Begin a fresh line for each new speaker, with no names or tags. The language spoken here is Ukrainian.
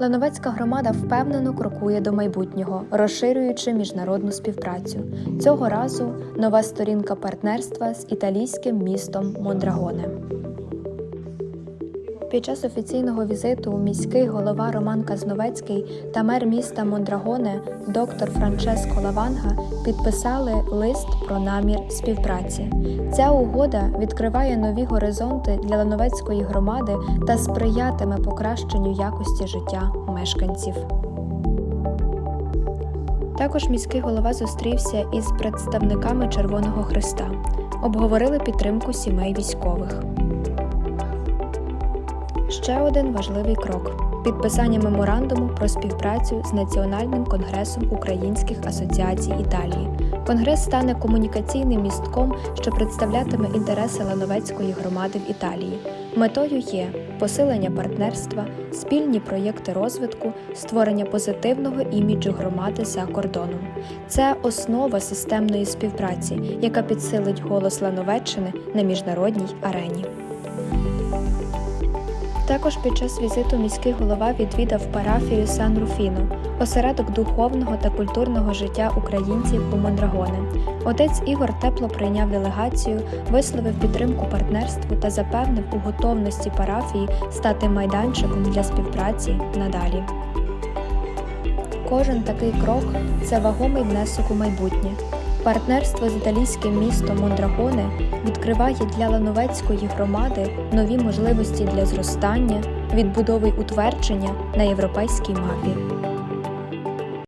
Лановецька громада впевнено крокує до майбутнього, розширюючи міжнародну співпрацю. Цього разу нова сторінка партнерства з італійським містом Мондрагоне. Під час офіційного візиту міський голова Роман Казновецький та мер міста Мондрагоне доктор Франческо Лаванга підписали лист про намір співпраці. Ця угода відкриває нові горизонти для Лановецької громади та сприятиме покращенню якості життя мешканців. Також міський голова зустрівся із представниками Червоного Христа, обговорили підтримку сімей військових. Ще один важливий крок підписання меморандуму про співпрацю з Національним конгресом українських асоціацій Італії. Конгрес стане комунікаційним містком, що представлятиме інтереси Лановецької громади в Італії. Метою є посилення партнерства, спільні проєкти розвитку, створення позитивного іміджу громади за кордоном. Це основа системної співпраці, яка підсилить голос Лановеччини на міжнародній арені. Також під час візиту міський голова відвідав парафію Сан Руфіно, осередок духовного та культурного життя українців у Мондрагоне. Отець Ігор тепло прийняв делегацію, висловив підтримку партнерству та запевнив у готовності парафії стати майданчиком для співпраці надалі. Кожен такий крок це вагомий внесок у майбутнє. Партнерство з італійським містом Мондрагоне відкриває для Лановецької громади нові можливості для зростання, відбудови утвердження на європейській мапі.